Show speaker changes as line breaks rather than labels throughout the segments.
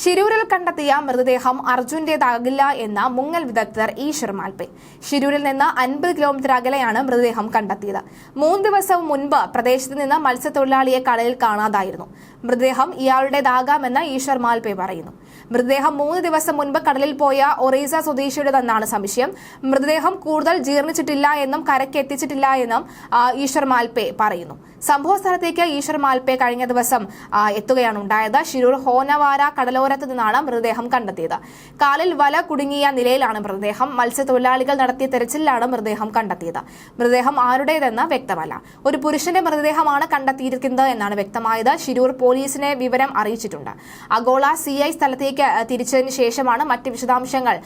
ശിരൂരിൽ കണ്ടെത്തിയ മൃതദേഹം അർജുന്റേതാകില്ല എന്ന മുങ്ങൽ വിദഗ്ധർ ഈശ്വർ മാൽപെ ശിരൂരിൽ നിന്ന് അൻപത് കിലോമീറ്റർ അകലെയാണ് മൃതദേഹം കണ്ടെത്തിയത്. മൂന്ന് ദിവസം മുൻപ് പ്രദേശത്ത് നിന്ന് മത്സ്യത്തൊഴിലാളിയെ കടലിൽ കാണാതായിരുന്നു. മൃതദേഹം ഇയാളുടേതാകാമെന്ന് ഈശ്വർ മാൽപെ പറയുന്നു. മൃതദേഹം മൂന്ന് ദിവസം മുൻപ് കടലിൽ പോയ ഒറീസ സ്വദേശിയുടേതെന്നാണ് സംശയം. മൃതദേഹം കൂടുതൽ ജീർണിച്ചിട്ടില്ല എന്നും കരയ്ക്ക് എത്തിച്ചിട്ടില്ല എന്നും ഈശ്വർ മാൽപെ പറയുന്നു. സംഭവ സ്ഥലത്തേക്ക് ഈശ്വർ മാൽപെ കഴിഞ്ഞ ദിവസം എത്തുകയാണ് ഉണ്ടായത്. ശിരൂർ ഹോനവാര കടലോരത്ത് നിന്നാണ് മൃതദേഹം കണ്ടെത്തിയത്. കാലിൽ വല കുടുങ്ങിയ നിലയിലാണ് മൃതദേഹം. മത്സ്യത്തൊഴിലാളികൾ നടത്തിയ തെരച്ചിലാണ് മൃതദേഹം കണ്ടെത്തിയത്. മൃതദേഹം ആരുടേതെന്ന് വ്യക്തമല്ല. ഒരു പുരുഷന്റെ മൃതദേഹമാണ് കണ്ടെത്തിയിരിക്കുന്നത് എന്നാണ് വ്യക്തമായത്. ശിരൂർ പോലീസിനെ വിവരം അറിയിച്ചിട്ടുണ്ട്. അഗോള സി ഐ സ്ഥലത്തേക്ക് തിരിച്ചതിന് ശേഷമാണ് മറ്റ് വിശദാംശങ്ങൾ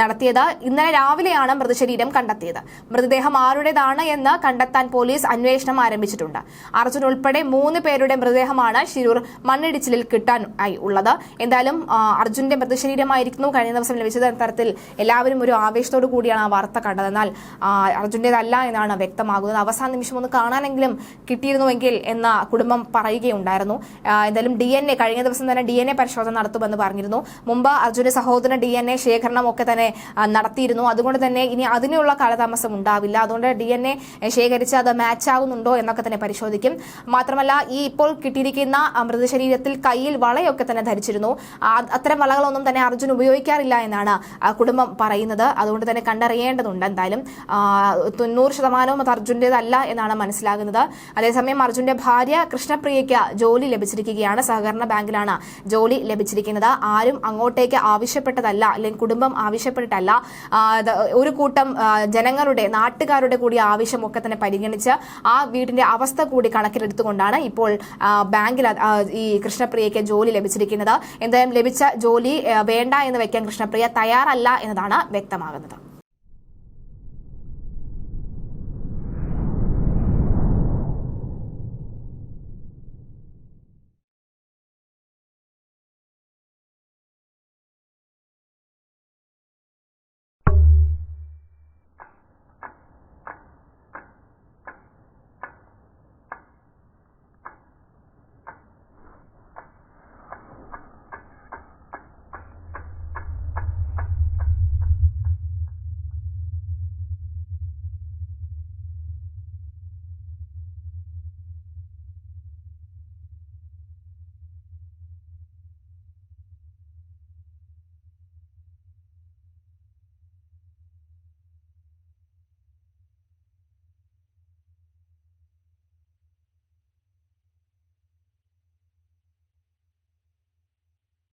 നടത്തിയത്. ഇന്നലെ രാവിലെയാണ് മൃതശരീരം കണ്ടെത്തിയത്. മൃതദേഹം ആരുടേതാണ് എന്ന് കണ്ടെത്താൻ പോലീസ് അന്വേഷണം ആരംഭിച്ചിട്ടുണ്ട്. അർജുൻ ഉൾപ്പെടെ മൂന്ന് പേരുടെ മൃതദേഹമാണ് ശിരൂർ മണ്ണിടിച്ചിലിൽ കിട്ടാൻ ആയി ഉള്ളത്. എന്തായാലും ആ, അർജുന്റെ മൃതശരീരമായിരിക്കുന്നു. കഴിഞ്ഞ ദിവസം ലഭിച്ചത് തരത്തിൽ എല്ലാവരും ഒരു ആവേശത്തോടു കൂടിയാണ് ആ വാർത്ത കണ്ടത്. എന്നാൽ അർജുന്റേതല്ല എന്നാണ് വ്യക്തമാകുന്നത്. അവസാന നിമിഷം ഒന്ന് കാണാനെങ്കിലും കിട്ടിയിരുന്നുവെങ്കിൽ എന്ന കുടുംബം പറയുകയുണ്ടായിരുന്നു. എന്തായാലും ഡി കഴിഞ്ഞ ദിവസം തന്നെ ഡി പരിശോധന നടത്തുമെന്ന് പറഞ്ഞിരുന്നു. മുമ്പ് അർജുന്റെ സഹോദരൻ ഡി എൻ ശേഖരണം ഒക്കെ തന്നെ നടത്തിയിരുന്നു. അതുകൊണ്ട് തന്നെ ഇനി അതിനുള്ള കാലതാമസം ഉണ്ടാവില്ല. അതുകൊണ്ട് ഡി ശേഖരിച്ച് അത് മാച്ച് ആകുന്നുണ്ടോ എന്നൊക്കെ തന്നെ പരിശോധിക്കും. മാത്രമല്ല ഈ ഇപ്പോൾ കിട്ടിയിരിക്കുന്ന മൃതശരീരത്തിൽ കയ്യിൽ വളയൊക്കെ തന്നെ ധരിച്ചിരുന്നു. അത്തരം വളകളൊന്നും തന്നെ അർജുൻ ഉപയോഗിക്കാറില്ല എന്നാണ് കുടുംബം പറയുന്നത്. അതുകൊണ്ട് തന്നെ കണ്ടറിയേണ്ടതുണ്ട്. എന്തായാലും തൊണ്ണൂറ് ശതമാനവും അത് അർജുന്റെതല്ല എന്നാണ് മനസ്സിലാകുന്നത്. അതേസമയം അർജുന്റെ ഭാര്യ കൃഷ്ണപ്രിയയ്ക്ക് ജോലി ലഭിച്ചിരിക്കുകയാണ്. സഹകരണ ബാങ്കിലാണ് ജോലി ലഭിച്ചിരിക്കുന്നത്. ആരും അങ്ങോട്ടേക്ക് ആവശ്യപ്പെട്ടതല്ല അല്ലെങ്കിൽ കുടുംബം ആവശ്യപ്പെട്ടിട്ടല്ല. ഒരു കൂട്ടം ജനങ്ങളുടെ നാട്ടുകാരുടെ കൂടി ആവശ്യമൊക്കെ തന്നെ പരിഗണിച്ച് ആ വീടിന്റെ അവസ്ഥ കൂടി കണക്കിലെടുത്തുകൊണ്ടാണ് ഇപ്പോൾ ബാങ്കിൽ ഈ കൃഷ്ണപ്രിയയ്ക്ക് ജോലി ലഭിച്ചിരിക്കുന്നത്. എന്തായാലും ലഭിച്ച ജോലി വേണ്ട എന്ന് വെക്കാൻ കൃഷ്ണപ്രിയ തയ്യാറല്ല എന്നതാണ് വ്യക്തമാകുന്നത്.